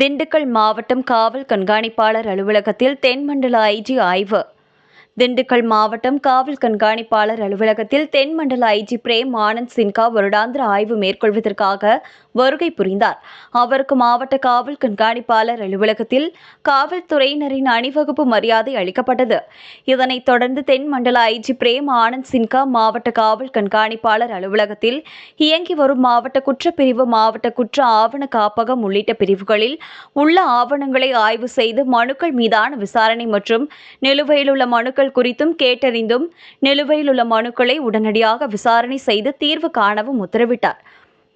திண்டுக்கல் மாவட்டம் காவல் கண்காணிப்பாளர் அலுவலகத்தில் தென்மண்டல ஐஜி ஆய்வு. திண்டுக்கல் மாவட்டம் காவல் கண்காணிப்பாளர் அலுவலகத்தில் தென்மண்டல ஐஜி பிரேம் ஆனந்த் சின்ஹா வருடாந்திர ஆய்வு மேற்கொள்வதற்காக வருகை புரிந்தார். அவருக்கு மாவட்ட காவல் கண்காணிப்பாளர் அலுவலகத்தில் காவல்துறையினரின் அணிவகுப்பு மரியாதை அளிக்கப்பட்டது. இதனைத் தொடர்ந்து தென்மண்டல ஐஜி பிரேம் ஆனந்த் சின்கா மாவட்ட காவல் கண்காணிப்பாளர் அலுவலகத்தில் இயங்கி வரும் மாவட்ட குற்றப்பிரிவு மாவட்ட குற்ற ஆவண காப்பகம் உள்ளிட்ட பிரிவுகளில் உள்ள ஆவணங்களை ஆய்வு செய்து மனுக்கள் மீதான விசாரணை மற்றும் நிலுவையில் உள்ள மனுக்கள் குறித்தும் கேட்டறிந்தும் நிலுவையில் உள்ள மனுக்களை உடனடியாக விசாரணை செய்து தீர்வு காணவும் உத்தரவிட்டார்.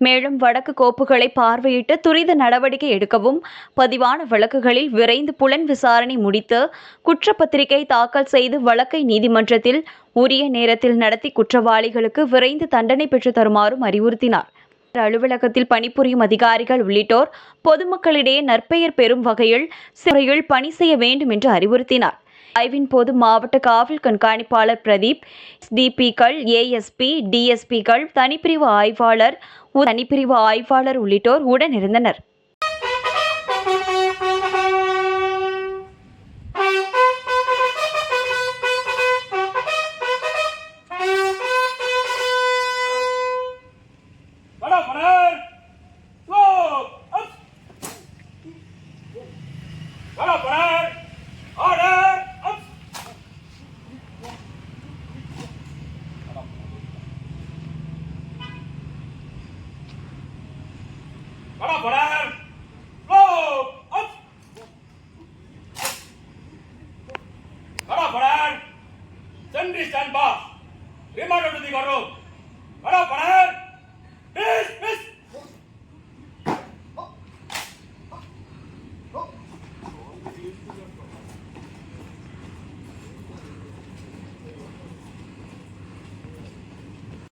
மேலும் வடக்கு கோப்புகளை பார்வையிட்டு துரித நடவடிக்கை எடுக்கவும் பதிவான வழக்குகளில் விரைந்து புலன் விசாரணை முடித்து குற்றப்பத்திரிகை தாக்கல் செய்து வழக்கை நீதிமன்றத்தில் உரிய நேரத்தில் நடத்தி குற்றவாளிகளுக்கு விரைந்து தண்டனை பெற்றுத் தருமாறும் அறிவுறுத்தினார். அலுவலகத்தில் பணிபுரியும் அதிகாரிகள் உள்ளிட்டோர் பொதுமக்களிடையே நற்பெயர் பெறும் வகையில் சிறையில் பணி செய்ய வேண்டும் என்று அறிவுறுத்தினார். ஆய்வின் போது மாவட்ட காவல் கண்காணிப்பாளர் பிரதீப் டிபிக்கள் ஏஎஸ்பி டிஎஸ்பிகள் தனிப்பிரிவு ஆய்வாளர் தனிப்பிரிவு ஆய்வாளர் உள்ளிட்டோர் உடனிருந்தனர் Para! Up! Para, பாஸ் ரிமாண்ட் எழுதி வரும் வரப்பட